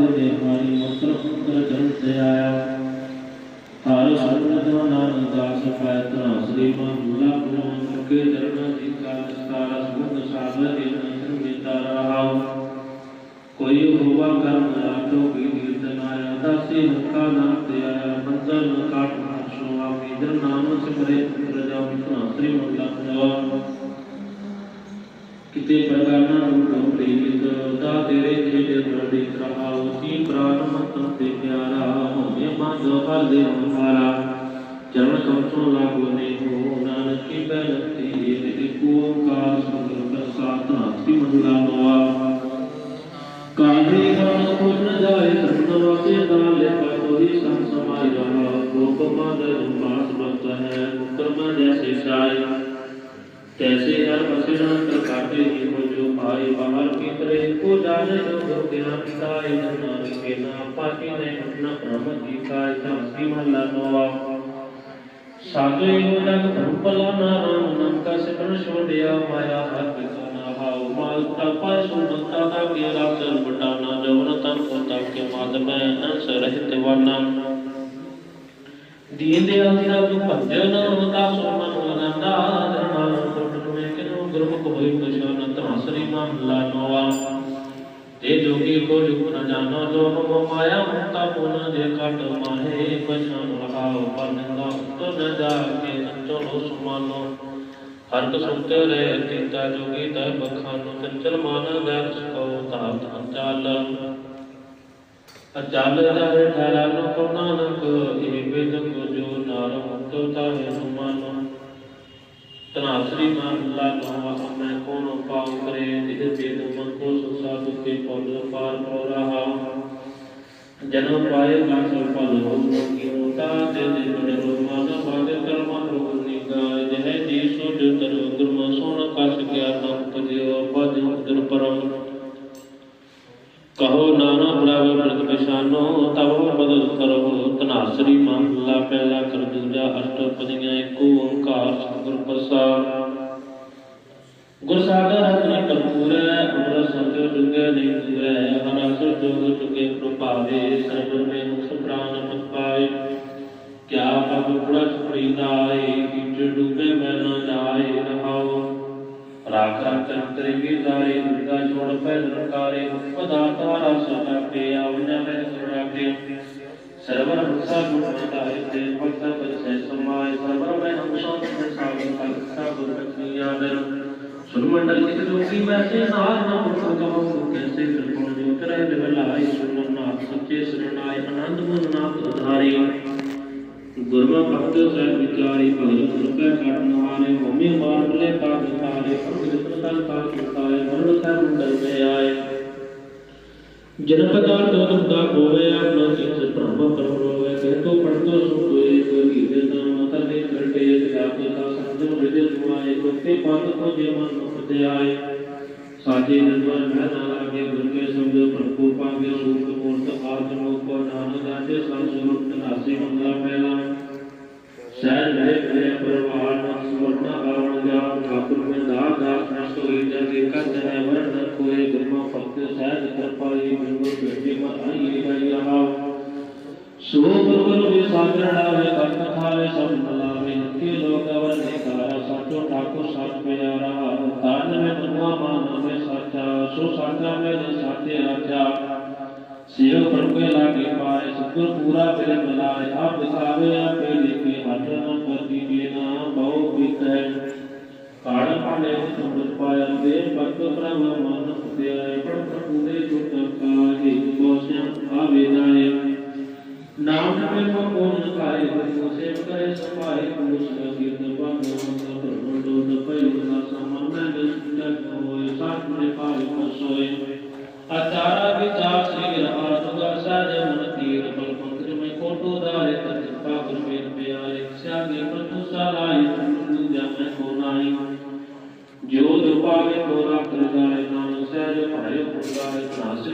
ਦੇ ਦੇਵਾਰੀ ਮੁਕਰ ਪੁੱਤਰ ਜਨ ਤੇ ਆਇਆ ਹਰ ਸੁਰਤ ਨਾਨਕ ਦਾਸ ਪਾਇ ਤਨਾ ਸ੍ਰੀ ਮਹੂਲਾ ਪੁਰਮ ਕੇ ਚਰਣਾ ਦੀ ਕਾਲ ਸਾਰਾ ਸੁਧ ਸਾਗਰ ਦੇ ਨਸਰ ਮੇਤਾ ਰਹਾਉ ਕੋਈ ਹੋਵਾ ਕਰਮ ਰਾਤੋ ਕੀ ਕੀਰਤਨ ਆਇਆ ਦਾਸੀ ਹੱਕਾ ਨਾਮ ਤੇ ਆਇਆ ਮੰਦਰ ਨ ਕਾਟ ਸੋਆ ਮੀਦਰ ਨਾਮ ਸਿਮਰੇ ਪੁੱਤਰ ਜਾ ਮਿਤਨਾ ਸ੍ਰੀ ਮਹੂਲਾ ਪੁਰਮ ਕਿਤੇ ਪ੍ਰਗਾਨਾ ਰੂਪ ਪ੍ਰੀਤ ਦਾ ਤੇਰੇ ਜਿਹੜੇ ਪ੍ਰਦੀ ਰਹਾਉ جیسے ہر مسجد ہر پرکار کے ہی ہو جو آئے باہر ਹੋਵੇ ਕੋ ਦਾਨਤ ਗੁਰੂ ਬਿਨਾ ਪਿਤਾ ਇਨਾ ਵਿਕੇ ਨਾ ਪਾਤੀ ਨੇ ਆਪਣਾ ਬ੍ਰਹਮ ਦੀ ਕਾਇ ਤਾਂ ਸੀਮਾ ਲਾਨਵਾ ਸਾਗੇ ਹੋ ਜਗ ਧਰਪਲਾ ਨਾ ਰਾਮ ਨਾਮ ਕਾ ਸਿਮਰਨ ਛੋੜਿਆ ਮਾਇਆ ਹੱਥ ਕਨਾ ਹਾਉ। ਮਾਲ ਤਾ ਪਾਸੂ ਮੰਤਾ ਤਾ ਕੇ ਰਾਮ ਚਰਨ ਬਟਾਨਾ ਜਵਨ ਤਨ ਕੋ ਤਾ ਕੇ ਮਾਦਮ ਅੰਸ ਰਹਿਤ ਵਾਨਾ। ਦੀਨ ਦੇ ਅੰਤਰਾ ਤੂੰ ਭੰਜਨ ਰੋਤਾ ਸੋ ਮਨ ਆਨੰਦਾ ਧਰਮਾ ਕੋਟ ਨੂੰ ਕਿਨੋ ਗੁਰਮੁਖ ਹੋਈ ਪਛਾਨ ਧਮਸਰੀ ਮਾਮ ਲਾਨੋ ਜੋਗੀ ਕੋ ਜੁਗ ਨ ਜਾਣੋ, ਜੋ ਮੋ ਮਾਇਆ ਮੁਕਤਾ ਪੁਨ ਜੇ ਕਟ ਮਾਹੇ ਪਛਾਨ ਰਹਾਉ ਪਰਨੰਦਾ ਤੋ ਨ ਜਾ ਕੇ ਚਲੋ ਸੁਮਾਨੋ। ਹਰ ਕ ਸੁਤੇ ਰਹਿ ਤੀਤਾ ਜੋਗੀ, ਤੈ ਬਖਾਨੋ ਚੰਚਲ ਮਾਨ ਦਰਸ ਕੋ ਧਾਤ ਅੰਚਲ। ਅਚਲ ਰਹੇ ਠਹਿਰਾ ਨੋ ਕੋ ਨਾਨਕ, ਇਹ ਵੇਦ ਕੋ ਜੋ ਨਾਰ ਮੁਕਤੋ ਤਾਹੇ ਸੁਮਾਨੋ। ਤਨਾਸਰੀ ਮਹਲਾ ਨਵਾ ਮੈਂ کون پاؤں کرے جدہ بید منکو سسا دکھے پاؤں پار پاؤں رہا۔ جنہ پائے کان سر پاؤں رہا کی ہوتا دے دے۔ بڑے رو مانا پاڑے کرما رو نگا جہے دی جی۔ سو جو تر گرم سونا کا سکیا نام پجے اپا دے در پرم۔ کہو نانا بلاوے پرد پشانو تب ਕਿਆ ਪਗ ਪੁੜਾ ਛਪੜੀ ਦਾਏ ਕਿਚ ਡੂਬੇ ਮੈਂ ਨਾ ਜਾਏ ਰਹਾਓ ਰਾਖ ਰਾਖ ਚੰਤਰੀ ਵੀ ਦਾਏ ਦੁਰਗਾ ਛੋੜ ਪੈ ਨਰਕਾਰੇ ਪਦਾਰਥ ਰਸ ਲਾਗੇ ਆਵਨਾ ਮੈਂ ਸੁਰਾਗੇ ਸਰਵਰ ਹੰਸਾ ਗੁਣ ਮਤਾਏ ਤੇ ਭਗਤ ਬਸੈ ਸਮਾਏ। ਸਰਵਰ ਮੈਂ ਹੰਸਾ ਤੇ ਸਾਗਰ ਕਲਸਾ ਗੁਰ ਬਖੀ ਆਦਰ। ਸੁਰਮੰਡਲ ਕਿਤ ਜੋਗੀ, ਵੈਸੇ ਨਾਰ ਨਾ ਮੁਖ ਕਹੋ ਕੈਸੇ ਕਿਰਪਾ ਜੋ ਕਰੇ ਨਿਵਲਾਈ ਸੁਨਨ ਨਾਥ ਸੱਚੇ ਸਰਣਾਏ ਆਨੰਦ ਗੁਣ ਨਾਥ ਉਧਾਰੀ। ਗੁਰਮੁਖ ਭਗਤ ਸਹਿ ਵਿਚਾਰੀ ਭਗਤ ਰੁਪੈ ਕਟ ਨਹਾਰੇ ਭੂਮੀ ਮਾਰ ਲੈ ਕਾ ਵਿਚਾਰੇ ਭਗਤ ਤਨ ਕਾ ਕਿਤਾਏ ਮਰਨ ਕਾ ਮੰਡਲ ਮੇ ਆਏ। ਜਨ ਪਦਾਰ ਦੋ ਦੁਖਦਾ ਹੋਵੇ ਆਪਣਾ ਚਿਤ ਪ੍ਰਭ ਪਰ ਰੋਵੇ ਕਹਿ ਤੋ ਪੜ ਤੋ ਸੁ ਕੋਈ ਕੋਈ ਹੀਰੇ ਦਾ ਮਤ ਦੇ ਕਰਟੇ ਜਾਪ ਦਾ ਸੰਜਮ ਹਿਰਦੇ ਸੁਆਏ ਗੁਰਤੇ ਪਦ ਕੋ ਜੇ ਮਨ ਮੁਖ ਤੇ ਆਏ। ਸਾਜੇ ਨਿਰਮਲ ਮਹਿ ਨਾ ਲਾਗੇ ਗੁਰ ਕੇ ਸੰਗ ਪ੍ਰਭੂ ਪਾਗੇ ਸੂਖ ਮੂਰਤ ਆਦ ਨੂੰ ਕੋ ਨਾਨਕ ਦਾਤੇ ਸੰਸੁਰ ਤਨਾਸੀ ਮੰਗਲਾ ਪਹਿਲਾ ਸਹਿਜ ਕਿਰਪਾ ਜੀ ਮੈਨੂੰ ਭੇਜੇ ਮਤਾਂ ਹੀ ਲਿਖਾਈ ਰਹਾ ਸੋ ਪ੍ਰਭੂ ਦੇ ਸਾਧਰਣਾ ਵੇ ਕਰ ਕਥਾ ਵੇ ਸਭ ਮਲਾਵੇ ਨਕੇ ਲੋਕ ਅਵਰ ਨੇ ਕਰਾ ਸਾਚੋ ਠਾਕੁਰ ਸਾਚ ਮੇ ਰਹਾ ਤਾਨ ਮੇ ਤੁਮਾ ਮਾਨ ਮੇ ਸਾਚਾ ਸੋ ਸਾਚਾ ਮੇ ਜੋ ਸਾਚੇ ਰੱਖਿਆ ਸਿਰ ਪ੍ਰਭੂ ਲਾ ਕੇ ਪਾਏ ਸੁਖੁਰ ਪੂਰਾ ਤੇ ਮਲਾਏ ਆਪ ਦਿਖਾਵੇ ਆਪੇ ਲਿਖੇ ਹੱਥਾਂ ਪਰਦੀ ਦੇ ਨਾ ਬਹੁ ਪੀਤੈ ਕਾੜ ਪਾਲੇ ਸੁਖੁਰ ਪਾਇਆ ਦੇ ਭਗਤ ਪ੍ਰਭ ਮਨ اتارا بھی تاثر آتوگا سا جمعنا تیر بل پنکر میں کھوٹو دارے تجھ پاکر میں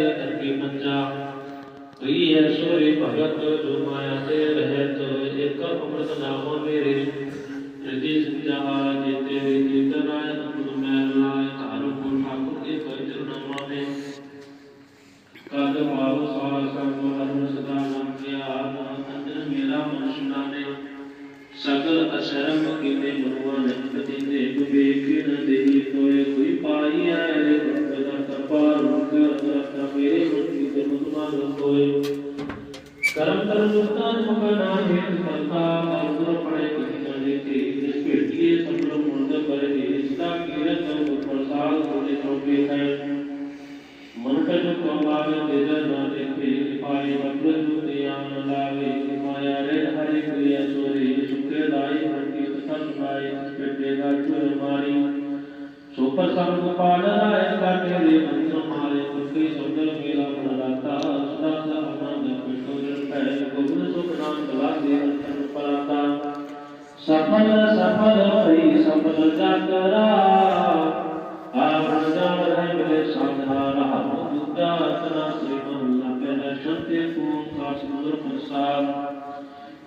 ते अर्पि पंजा प्रिय सूर्य भगत जो माया से रहत एक अमृत नाम मेरे प्रीति सिंधा जीते जीतना ਸ਼ਰਮ ਕੀਤੇ ਮਨੁਆ ਨੇ ਪਤੀ ਦੇ ਵਿਵੇਕ ਨ ਦੇ ਕੋਈ ਪਾਈ ਆਏ ਰੇ ਕਰਪਾਲ ਹੁੰਦੇ ਅਸਰਤਾ ਮੇਰੇ ਮੁਕਤੀ ਤੇ ਮੁਕਤਾਨ ਹੋਏ ਕਰਮ ਕਰ ਮੁਕਤਾਨ ਮੁਕਤਾਨ ਨਾਹੀ ਸਰਤਾ ਮਾਰੂ ਪੜੇ ਕਿ ਜਾਂਦੇ ਤੇ ਇਸ ਭੇਟੀਏ ਸੰਗਲ ਮੁੰਦ ਕਰੇ ਦੇ ਰਿਸ਼ਤਾ ਕੀਰਤ ਨੂੰ ਪ੍ਰਸਾਦ ਹੋਦੇ ਤੋਂ ਵੀ ਹੈ ਮਨ ਕਰ ਜੋ ਕੰਮ ਆਵੇ ਦੇ ਦਰ ਨਾ ਦੇ ਤੇ ਪਾਏ ਮਤਲਬ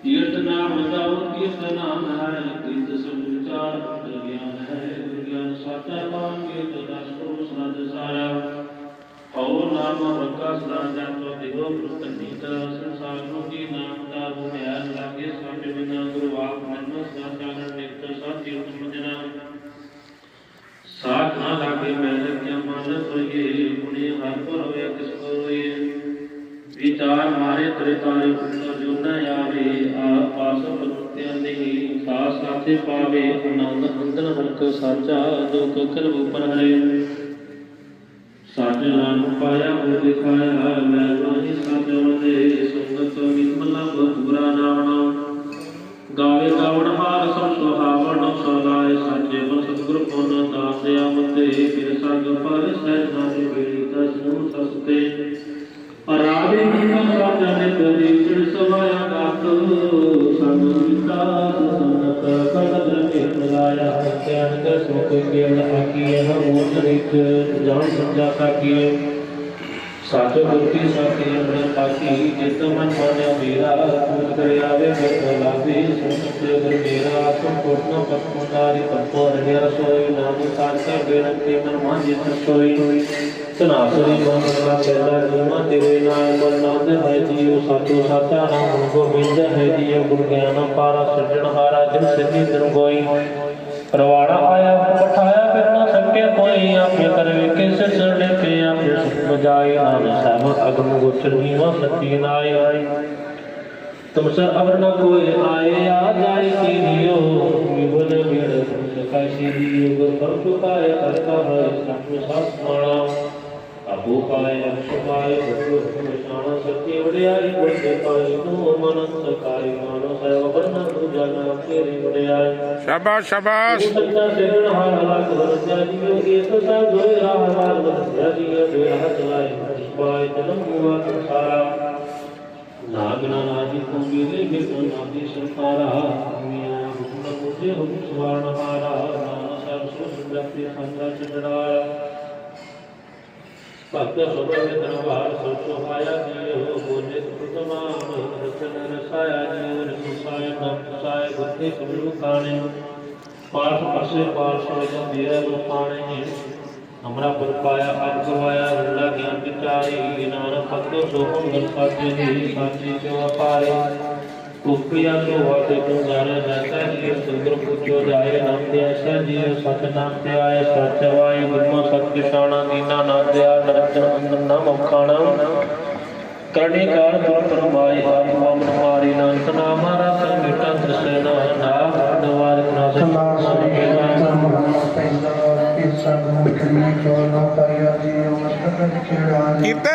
کیرتنا مداؤ کیرتنا ہے کیرت سب چار گیان ہے۔ ਸਾਚਾ ਨਾਮ ਕੇ ਦਸ ਕਰੋ ਸਨਦ ਸਾਰਾ। ਔਰ ਨਾਮ ਰੱਖਾ ਸਦਾ ਜਨ ਦਿਗੋ ਪ੍ਰਤਨੀਤ ਸੰਸਾਰ ਨੂੰ ਕੀ ਨਾਮ ਦਾ ਰੂਪਿਆ ਲਾਗੇ ਸਾਡੇ ਬਿਨਾ ਗੁਰੂ ਆਪ ਮਨ ਸਦਾ ਚਾਨਣ ਨਿਕਟ ਸਾਥੀ ਉਤਮ ਜਨਾ ਸਾਥ ਨਾ ਲਾਗੇ ਮੈਲ ਕਿਆ ਮਨ ਸੋਈਏ ਗੁਣੇ ਹਰ ਪਰ ਹੋਏ ਕਿਸ ਕੋ ਰੋਈਏ ਵਿਚਾਰ ਮਾਰੇ ਤਰੇ ਤਾਰੇ ਪੁੱਤਰ ਜੋ ਨ ਆਵੇ ਆ ਪਾਸ ਪਰੁੱਤਿਆਂ ਨਹੀਂ ਸਾਸ ਸਾਥੇ ਪਾਵੇ ਆਨੰਦ ਅੰਦਨ ਹਰਕ ਸਾਚਾ ਦੁਖ ਕਰਬ ਉਪਰ ਹਰੇ ਸੱਚ ਨਾਮ ਪਾਇਆ ਹੋ ਦਿਖਾਇਆ ਮੈਂ ਵਾਹੀ ਸੱਚ ਵਦੇ ਸੰਗਤ ਨਿਮਲਾ ਬੁਰਾ ਨਾਮ ਗਾਵੇ ਗਾਵਣ ਹਾਰ ਸਭ ਸੁਹਾਵਣ, ਸਲਾਏ ਸਾਚੇ ਬਨ ਸਤਿਗੁਰ ਪੁਨ ਦਾਸ ਦਿਆ ਮਤੇ। ਫਿਰ ਸੰਗ ਪਰ ਸਹਿਜ ਨਾਮੇ ਬੇੜੀ ਦਸ ਨੂੰ ਸਸਤੇ। ਅਰਾਵੇ ਨਿਮਾ ਸਾਚਾ ਨੇ ਕਰੀ ਚਿੜ ਸਵਾਇਆ ਗਾਤ। ਸੰਗ ਵਿਕਾਸ ਸੰਤ ਕਦਮ ਕੇ ਲਾਇਆ ਧਿਆਨ ਕਰ ਸੁਖ ਕੇਵਲ ਆਕੀਏ ਹਮ ਮੋਜ ਰਿਕ ਜਾਣ ਸਮਝਾ ਸਾਕੀਏ ਸੱਚ ਗੁਰਤੀ ਸਾਥੀ ਆਪਣੇ ਪਾਕੀ ਜਿਤ ਮਨ ਮਾਨਿਆ ਮੇਰਾ ਪੂਜ ਕਰੇ ਆਵੇ ਮੇਰੇ ਲਾਗੇ ਸੰਤ ਗੁਰ ਮੇਰਾ ਤੁਮ ਕੋਟਨਾ ਪਤਮਦਾਰੀ ਤਪੋ ਰਹਿਆ ਸੋਈ ਨਾਮ ਸਾਚਾ ਬੇਨਤੀ ਮਨ ਮਾਝੇ ਸੋਈ ਤਨਾਸਰੀ ਮਨ ਦਾ ਪਹਿਲਾ ਜੀਵਾ ਤੇਰੇ ਨਾਲ ਮਨੰਦ ਹੈ ਜੀਉ ਸਾਚੋ ਸਾਚਾ ਨਾਮ, ਗੋਬਿੰਦ ਹੈ ਜੀਉ ਗੁਰ ਗਿਆਨ, ਪਾਰਾ ਸੱਜਣ ਹਾਰਾ, ਜਿਨ ਸਿੱਧੀ ਦਰ رواڑا آیا پٹھایا پھرنا سکے کوئی اپنے کروے کے سے سر لے کے اپنے سکھ بجائے آنے سامن اگم گوچر نیما ستین آئے آئے تم سر اب نہ کوئی آئے یاد آئے کی دیو میبن میرے سکھائی سی دیو گر پر چکائے کرتا ہے سکھ میں ساتھ مانا ابو پائے اکش پائے بھٹو شانا سکتے وڑے آئے بڑھتے پائے نو من سکائے ਬਰਨਾ ਤੂ ਜਾਣਾ ਤੇਰੀ ਵਡਿਆਈ ਸ਼ਾਬਾਸ਼ ਸ਼ਾਬਾਸ਼। ਸੱਚਾ ਸਿਰਨ ਹਾਰ ਲੱਗ ਵਰਜਾ ਜੀਓ ਏਕ ਸਾ ਦੋਇ ਰਾਹ ਵਾਰ ਵਰਜਾ ਜੀਓ ਦੋਇ ਰਾਹ ਚਲਾਏ ਪਾਏ ਜਨਮ ਹੁਆ ਸੰਸਾਰਾ ਨਾਗਨਾ ਨਾਜੀ ਕੋ ਮਿਲੇ ਬਿਰੋ ਨਾਦੀ ਸੰਸਾਰਾ ਮੀਆਂ ਹੁਕਮ ਮੁਝੇ ਹੁਕਮ ਸਵਾਰਨ ਹਾਰਾ ਨਾਮ ਸਭ ਸੋ ਸੁੰਦਰਤੀ ਸੰਗਾ ਚੜਾਇਆ ਭਗਤ ਸਭੇ ਦਰਬਾਰ ਸੋਚੋ ਆਇਆ ਜੀਓ ਬੋਲੇ ਕੁਤਮਾਨ ਰਸਾਇਆ ਗੁਰਤੇ ਸਭੂ ਕਾਣੇ ਪਾਸ ਪਾਸੇ ਪਾਸ ਸੋਇਆ ਮੇਰਾ ਰੁਪਾਣੇ ਹਮਰਾ ਪਰ ਪਾਇਆ ਆਪ ਗਵਾਇਆ ਰੰਡਾ ਗਿਆਨ ਵਿਚਾਰੀ। ਨਾਨਕ ਭਗਤੋ ਸੋਹਮ ਗੁਰ ਸਾਚੇ ਦੀ ਸਾਚੀ ਕਿਉ ਅਪਾਰੇ? ਕੁਪਿਆ ਸੋ ਵਾਤੇ ਤੁਮ ਜਾਣੇ ਰਹਤਾ ਜੀ ਸੁੰਦਰ ਪੁੱਛੋ ਜਾਏ। ਨਾਮ ਤੇ ਐਸਾ ਜੀ ਸਤ ਨਾਮ ਤੇ ਆਏ। ਸੱਚ ਵਾਏ ਗੁਰਮੁ ਸਤ ਕਿਸ਼ਾਨਾ ਦੀਨਾ ਨਾਮ ਦਿਆ ਨਰਤਨ ਅੰਦਰ ਨਾਮ ਔਖਾਣਾ ਕਰਨੇ ਕਾਰ ਦੁਖ ਪਰਮਾਈ ਆਪ ਮਨ ਮਾਰੀ ਨਾਨਕ ਨਾਮ ਰਸ ਮਿਟਾ ਤ੍ਰਿਸ਼ਨਾ ਨਾ ਦਵਾਰ ਨਾਸ ਕੀਤੇ?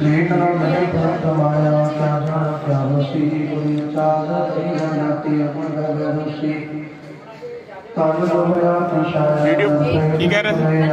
ਲੇਟ ਨਾ ਮੈਂ ਭਰਤ ਮਾਇਆ ਕਿਆ ਜਾਣ ਕਿਆ ਹੋਸੀ ਕੋਈ ਚਾਲ ਤੇਰੀ ਨਾਤੀ ਅਪਨ ਗਗਨ ਹੋਸੀ ਤਨ ਹੋਇਆ ਪਿਛਾਇਆ ਵੀਡੀਓ ਕੀ ਕਹਿ ਰਹੇ ਸੀ? ਨਹੀਂ